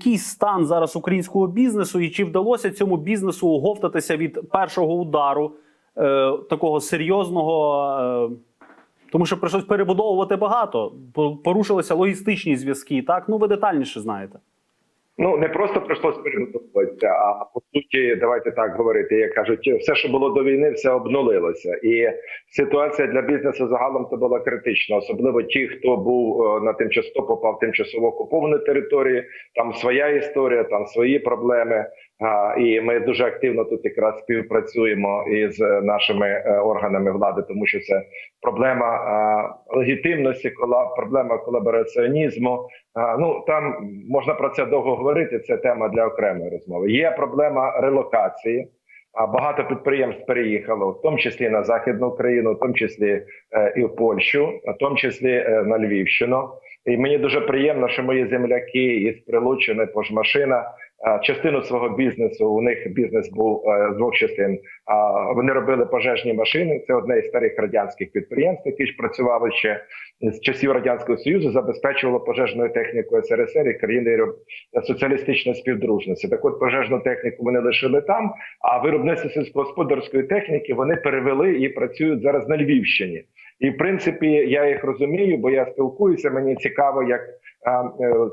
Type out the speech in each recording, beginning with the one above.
який стан зараз українського бізнесу, і чи вдалося цьому бізнесу оговтатися від першого удару е, такого серйозного? Е, тому що прийшлось перебудовувати багато, порушилися логістичні зв'язки. Так, ну ви детальніше знаєте. Ну не просто прийшлось переготуватися, а по суті, давайте так говорити. Як кажуть, все, що було до війни, все обнулилося, і ситуація для бізнесу загалом то була критична, особливо ті, хто був е, на тимчасово попав тимчасово окуповані території. Там своя історія, там свої проблеми. І ми дуже активно тут якраз співпрацюємо із е, нашими е, органами влади, тому що це проблема легітимності, проблема колабораціонізму. Ну там можна про це довго говорити. Це тема для окремої розмови. Є проблема релокації. А багато підприємств переїхало, в тому числі на західну Україну, в тому числі е, і в Польщу, в тому числі на Львівщину. І мені дуже приємно, що мої земляки із Прилучини, Пожмашина, частину свого бізнесу. У них бізнес був е, з двох частин. Вони робили пожежні машини. Це одне із старих радянських підприємств, які ж працювали ще з часів радянського союзу, забезпечувало пожежною технікою СРСР і країни соціалістичної співдружності. Так, от пожежну техніку вони лишили там. А виробництво сільськогосподарської техніки вони перевели і працюють зараз на Львівщині. І в принципі я їх розумію, бо я спілкуюся. Мені цікаво, як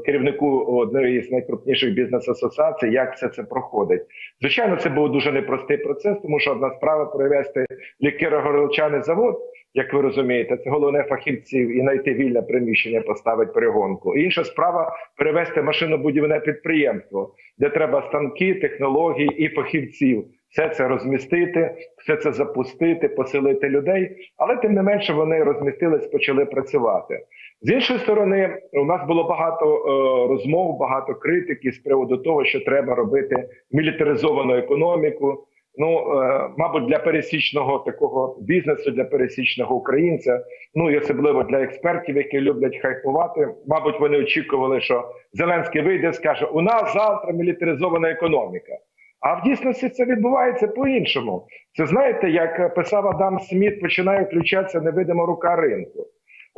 керівнику однієї з найкрупніших бізнес-асоціацій, як все це проходить. Звичайно, це був дуже непростий процес, тому що одна справа перевести лікеро-горілчаний завод. Як ви розумієте, це головне фахівців і знайти вільне приміщення, поставити перегонку. Інша справа перевести машинобудівне підприємство, де треба станки, технології і фахівців. Все це розмістити, все це запустити, поселити людей. Але тим не менше вони розмістились, почали працювати. З іншої сторони, у нас було багато е, розмов, багато критики з приводу того, що треба робити мілітаризовану економіку. Ну, е, мабуть, для пересічного такого бізнесу, для пересічного українця, ну і особливо для експертів, які люблять хайпувати. Мабуть, вони очікували, що Зеленський вийде, і скаже: у нас завтра мілітаризована економіка. А в дійсності це відбувається по-іншому. Це знаєте, як писав Адам Сміт, починає включатися невидима рука ринку.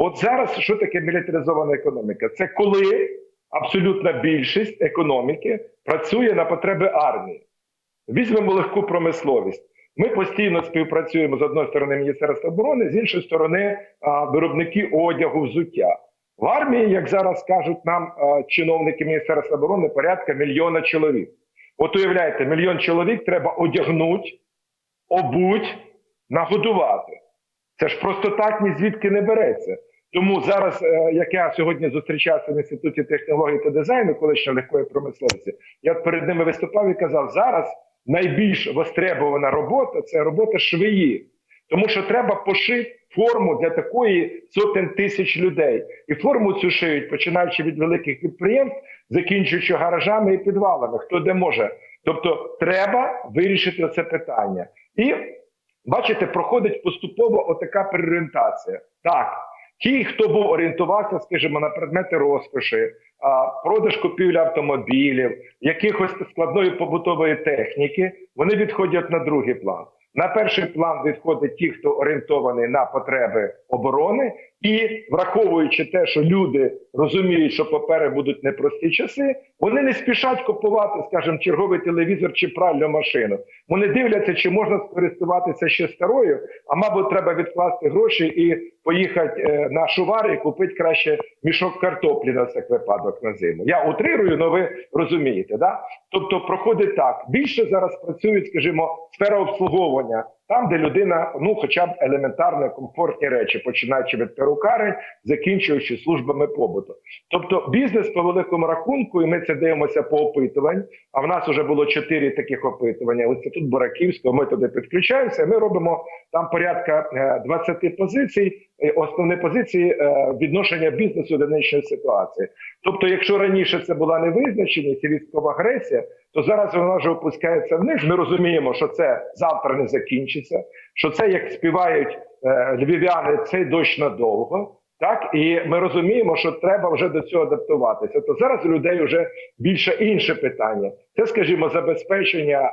От зараз що таке мілітаризована економіка? Це коли абсолютна більшість економіки працює на потреби армії. Візьмемо легку промисловість. Ми постійно співпрацюємо з одної сторони Міністерства оборони, з іншої сторони виробники одягу, взуття. В армії, як зараз кажуть нам чиновники Міністерства оборони, порядка мільйона чоловік. От уявляєте, мільйон чоловік треба одягнути, обуть, нагодувати. Це ж просто так ні звідки не береться. Тому зараз, е, як я сьогодні зустрічався в інституті технології та дизайну, колишньої легкої промисловості, я перед ними виступав і казав: зараз найбільш востребована робота це робота швеї, тому що треба пошити форму для такої сотень тисяч людей. І форму цю шиють, починаючи від великих підприємств, закінчуючи гаражами і підвалами, хто де може. Тобто, треба вирішити це питання. І бачите, проходить поступово отака переорієнтація. Так, ті, хто був орієнтувався, скажімо, на предмети розкоші, продаж купівля автомобілів, якихось складної побутової техніки, вони відходять на другий план. На перший план відходять ті, хто орієнтований на потреби оборони, і враховуючи те, що люди розуміють, що попереду будуть непрості часи, вони не спішать купувати, скажімо, черговий телевізор чи пральну машину. Вони дивляться, чи можна скористуватися ще старою, а мабуть, треба відкласти гроші і поїхати е, на шувар і купити краще мішок картоплі на всяк випадок на зиму. Я утрирую, але ви розумієте, да? Тобто проходить так. Більше зараз працюють, скажімо, сфера обслуговування. Там, де людина, ну хоча б елементарно комфортні речі, починаючи від перукарень, закінчуючи службами побуту. Тобто бізнес по великому рахунку, і ми це дивимося по опитувань. А в нас вже було чотири таких опитування. Ось це тут Бораківського. Ми туди підключаємося. Ми робимо там порядка е, 20 позицій. е, Основні позиції е, відношення бізнесу до нинішньої ситуації. Тобто, якщо раніше це була невизначеність і військова агресія, то зараз вона вже опускається вниз. Ми розуміємо, що це завтра не закінчиться. Що це як співають е, львів'яни, цей дощ надовго. Так і ми розуміємо, що треба вже до цього адаптуватися. То зараз у людей вже більше інше питання. Це, скажімо, забезпечення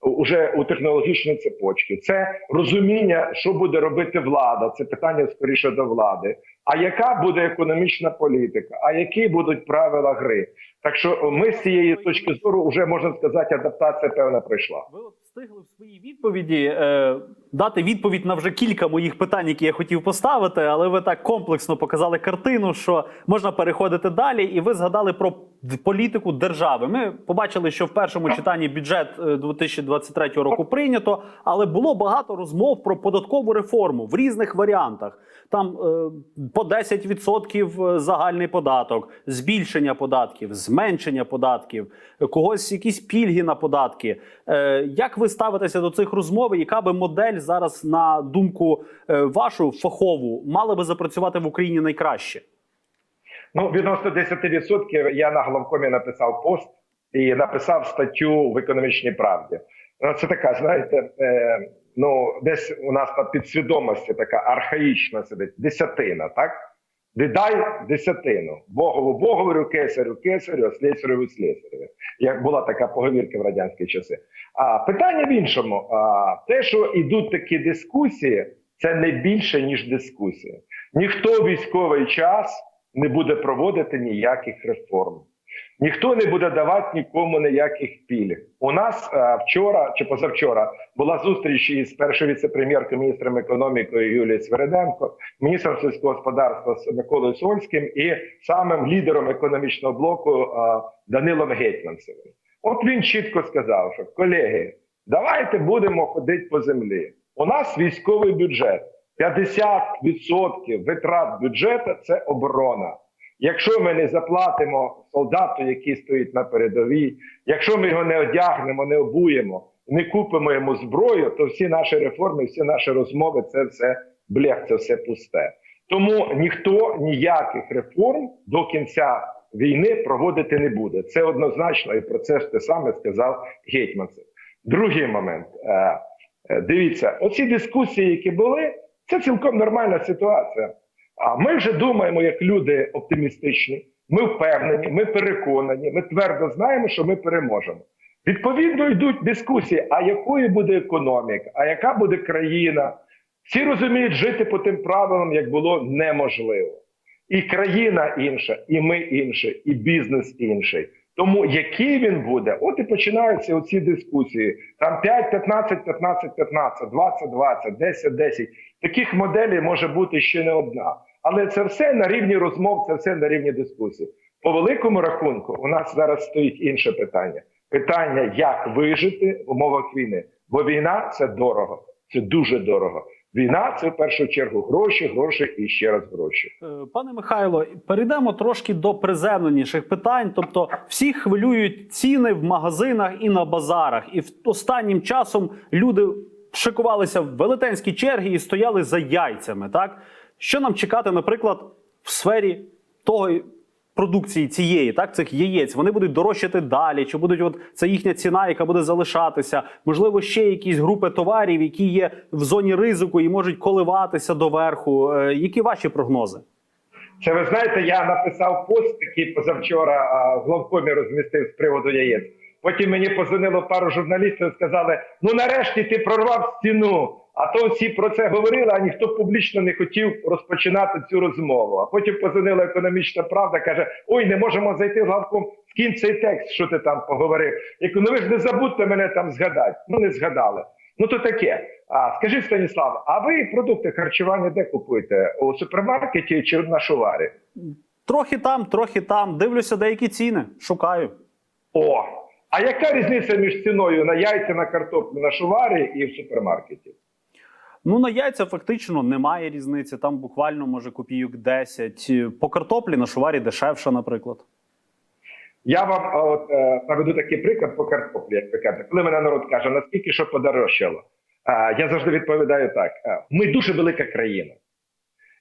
уже у технологічній цепочці. Це розуміння, що буде робити влада. Це питання скоріше до влади. А яка буде економічна політика? А які будуть правила гри? Так що ми з цієї точки зору вже можна сказати, адаптація певна пройшла. Встигли в своїй відповіді е, дати відповідь на вже кілька моїх питань, які я хотів поставити, але ви так комплексно показали картину, що можна переходити далі, і ви згадали про політику держави. Ми побачили, що в першому читанні бюджет е, 2023 року прийнято, але було багато розмов про податкову реформу в різних варіантах. Там е, по 10% загальний податок, збільшення податків, зменшення податків, е, когось якісь пільги на податки. Е, як ви ставитеся до цих розмов? Яка би модель зараз, на думку е, вашу фахову, мала би запрацювати в Україні найкраще? Ну, відносно 10% я на головкомі написав пост і написав статтю в економічній правді. Ну, це така, знаєте, е, ну десь у нас на підсвідомості така архаїчна сидить десятина, так? Віддай десятину. Богову Богову, кесарю, кесарю, а слесарю. Як була така поговірка в радянські часи. А питання в іншому: а, те, що йдуть такі дискусії, це не більше ніж дискусія. Ніхто військовий час не буде проводити ніяких реформ. Ніхто не буде давати нікому ніяких пільг. У нас е, вчора чи позавчора була зустріч із першою віце-прем'єркою міністром економіки Юлією Свереденко, міністром сільського господарства Миколою Сольським і самим лідером економічного блоку е, Данилом Гетьманцевим. От він чітко сказав, що колеги, давайте будемо ходити по землі. У нас військовий бюджет. 50% витрат бюджету це оборона. Якщо ми не заплатимо солдату, який стоїть на передовій, якщо ми його не одягнемо, не обуємо, не купимо йому зброю, то всі наші реформи, всі наші розмови це все блях, це все пусте. Тому ніхто ніяких реформ до кінця війни проводити не буде. Це однозначно, і про це ж те саме сказав Гетьманцев. Другий момент. Е, е, Дивіться, оці дискусії, які були, це цілком нормальна ситуація. А ми вже думаємо, як люди оптимістичні. Ми впевнені, ми переконані, ми твердо знаємо, що ми переможемо. Відповідно, йдуть дискусії: а якою буде економіка, а яка буде країна? Всі розуміють, жити по тим правилам, як було неможливо. І країна інша, і ми інші, і бізнес інший. Тому який він буде, от і починаються оці дискусії. Там 5, 15, 15, 15, 20, 20, 10, 10. Таких моделей може бути ще не одна. Але це все на рівні розмов, це все на рівні дискусій. По великому рахунку, у нас зараз стоїть інше питання: питання, як вижити в умовах війни. Бо війна це дорого, це дуже дорого. Війна це в першу чергу гроші, гроші і ще раз гроші. Е, Пане Михайло, перейдемо трошки до приземленіших питань. Тобто, всі хвилюють ціни в магазинах і на базарах, і останнім часом люди шикувалися в велетенські черги і стояли за яйцями. Так що нам чекати, наприклад, в сфері того продукції цієї, так цих яєць, вони будуть дорожчати далі, чи будуть от це їхня ціна, яка буде залишатися? Можливо, ще якісь групи товарів, які є в зоні ризику і можуть коливатися доверху. Е, Які ваші прогнози? Це ви знаєте, я написав пост який позавчора в главкомі розмістив з приводу яєць. Потім мені позвонило пару журналістів сказали: ну нарешті ти прорвав стіну. А то всі про це говорили, а ніхто публічно не хотів розпочинати цю розмову. А потім позвонила економічна правда, каже: Ой, не можемо зайти в главком. Скинь цей текст, що ти там поговорив. Я кажу, ну ви ж не забудьте мене там згадати. Ну не згадали. Ну то таке. А скажіть, Станіслав, а ви продукти харчування де купуєте? У супермаркеті чи на шуварі? Трохи там, трохи там. Дивлюся деякі ціни. Шукаю. О, а яка різниця між ціною на яйця, на картоплю на шуварі і в супермаркеті? Ну на яйця фактично немає різниці. Там буквально може копійок 10. По картоплі на шуварі дешевше, наприклад. Я вам от е, наведу такий приклад по картоплі, як ви кажете. Коли мене народ каже, наскільки що подорожчало, е, я завжди відповідаю так: е, ми дуже велика країна,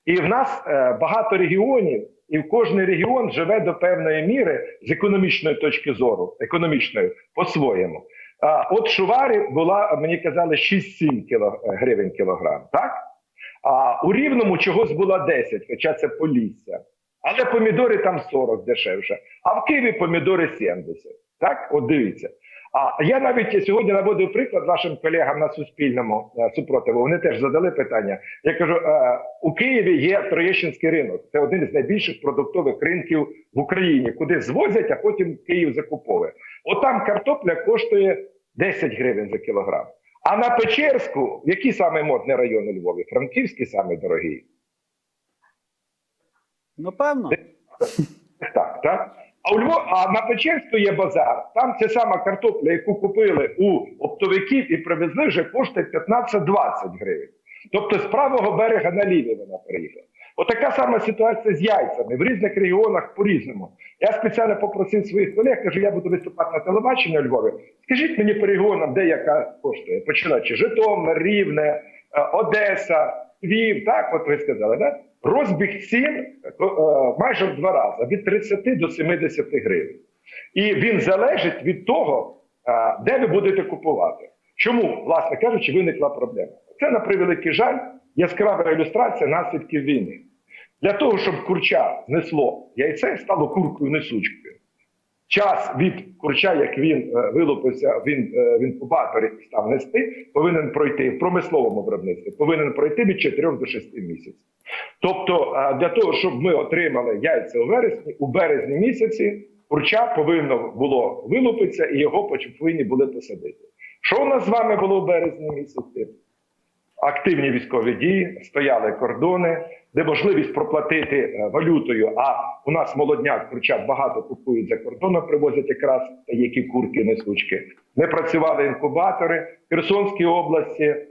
і в нас е, багато регіонів, і в кожний регіон живе до певної міри з економічної точки зору, економічної по-своєму. А от шуварі була, мені казали, 6-7 кіло, гривень кілограм, так? А у рівному чогось була 10, хоча це Полісся. Але помідори там 40 дешевше. А в Києві помідори 70. Так, от дивіться. А я навіть сьогодні наводив приклад вашим колегам на суспільному е, супротиву. Вони теж задали питання. Я кажу: е, у Києві є Троєщинський ринок. Це один із найбільших продуктових ринків в Україні, куди звозять, а потім Київ закуповує. От там картопля коштує 10 гривень за кілограм. А на Печерську, який саме модний район у Львові? Франківський саме дорогий. Напевно. Так, так. А у Львов, а на Печерську є базар. Там ця сама картопля, яку купили у оптовиків і привезли, вже коштує 15-20 гривень. Тобто з правого берега на лівий вона переїхала. Отака сама ситуація з яйцями в різних регіонах по-різному. Я спеціально попросив своїх колег, кажу, я буду виступати на телебаченні у Львові. Скажіть мені по регіонам, де яка коштує. Починаючи Житомир, Рівне, е, Одеса, Львів, так, от ви сказали, да? Розбіг цін е, майже в два рази від 30 до 70 гривень. І він залежить від того, е, де ви будете купувати. Чому, власне кажучи, виникла проблема? Це на превеликий жаль, яскрава ілюстрація наслідків війни. Для того, щоб курча знесло яйце, стало куркою несучкою. Час від курча, як він е, вилупився, він е, в інкубаторі і став нести, повинен пройти в промисловому виробництві, повинен пройти від 4 до 6 місяців. Тобто, е, для того, щоб ми отримали яйця у вересні, у березні місяці курча повинно було вилупитися і його повинні були посадити. Що у нас з вами було в березні місяці? Активні військові дії, стояли кордони, де можливість проплатити е, валютою. А у нас молодняк курчат багато купують за кордоном, привозять якраз які курки несучки. Не працювали інкубатори в Херсонській області, е,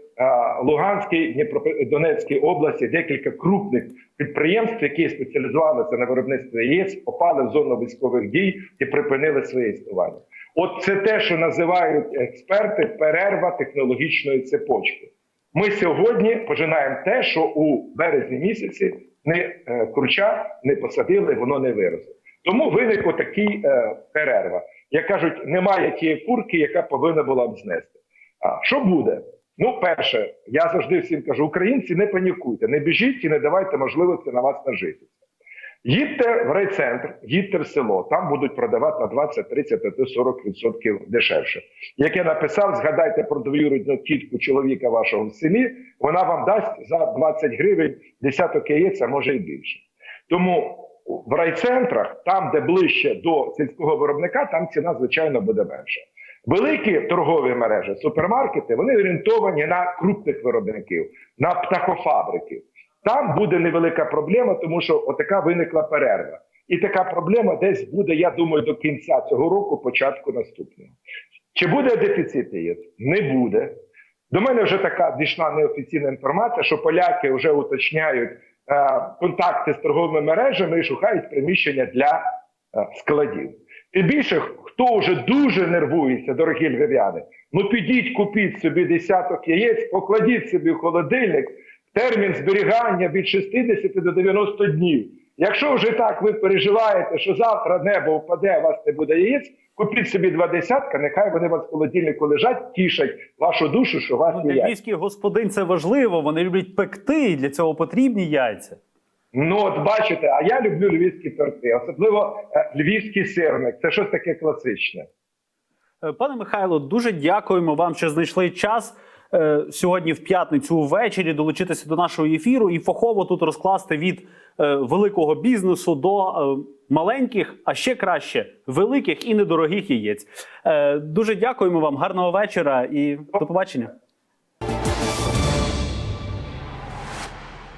Луганській, Дніпропетровській області. Декілька крупних підприємств, які спеціалізувалися на виробництві яєць, попали в зону військових дій і припинили своє існування. От це те, що називають експерти перерва технологічної цепочки. Ми сьогодні пожинаємо те, що у березні місяці не е, курча не посадили, воно не виросло. Тому виникла така е, перерва. Як кажуть, немає тієї курки, яка повинна була б знести. А що буде? Ну, перше, я завжди всім кажу: українці, не панікуйте, не біжіть і не давайте можливості на вас нажитися. Їдьте в райцентр, їдьте в село, там будуть продавати на 20, 30, а то 40% дешевше. Як я написав, згадайте про двоюрідну тітку чоловіка вашого в селі, вона вам дасть за 20 гривень десяток яєць, а може і більше. Тому в райцентрах, там, де ближче до сільського виробника, там ціна, звичайно, буде менша. Великі торгові мережі, супермаркети, вони орієнтовані на крупних виробників, на птахофабрики. Там буде невелика проблема, тому що отака виникла перерва. І така проблема десь буде, я думаю, до кінця цього року, початку наступного. Чи буде дефіцит яєць? Не буде. До мене вже така дійшла неофіційна інформація, що поляки вже уточняють е, контакти з торговими мережами і шукають приміщення для е, складів. Тим більше, хто вже дуже нервується, дорогі львів'яни, ну підіть, купіть собі десяток яєць, покладіть собі в холодильник термін зберігання від 60 до 90 днів. Якщо вже так ви переживаєте, що завтра небо впаде, у вас не буде яєць, купіть собі два десятка, нехай вони у вас в холодильнику лежать, тішать вашу душу, що у вас Ну, є яйця. господин це важливо. Вони люблять пекти, і для цього потрібні яйця. Ну от бачите, а я люблю львівські торти, особливо е, львівський сирник. Це щось таке класичне. Е, Пане Михайло, дуже дякуємо вам, що знайшли час сьогодні в п'ятницю ввечері долучитися до нашого ефіру і фахово тут розкласти від е, великого бізнесу до е, маленьких, а ще краще великих і недорогих яєць. Е, дуже дякуємо вам, гарного вечора і до побачення.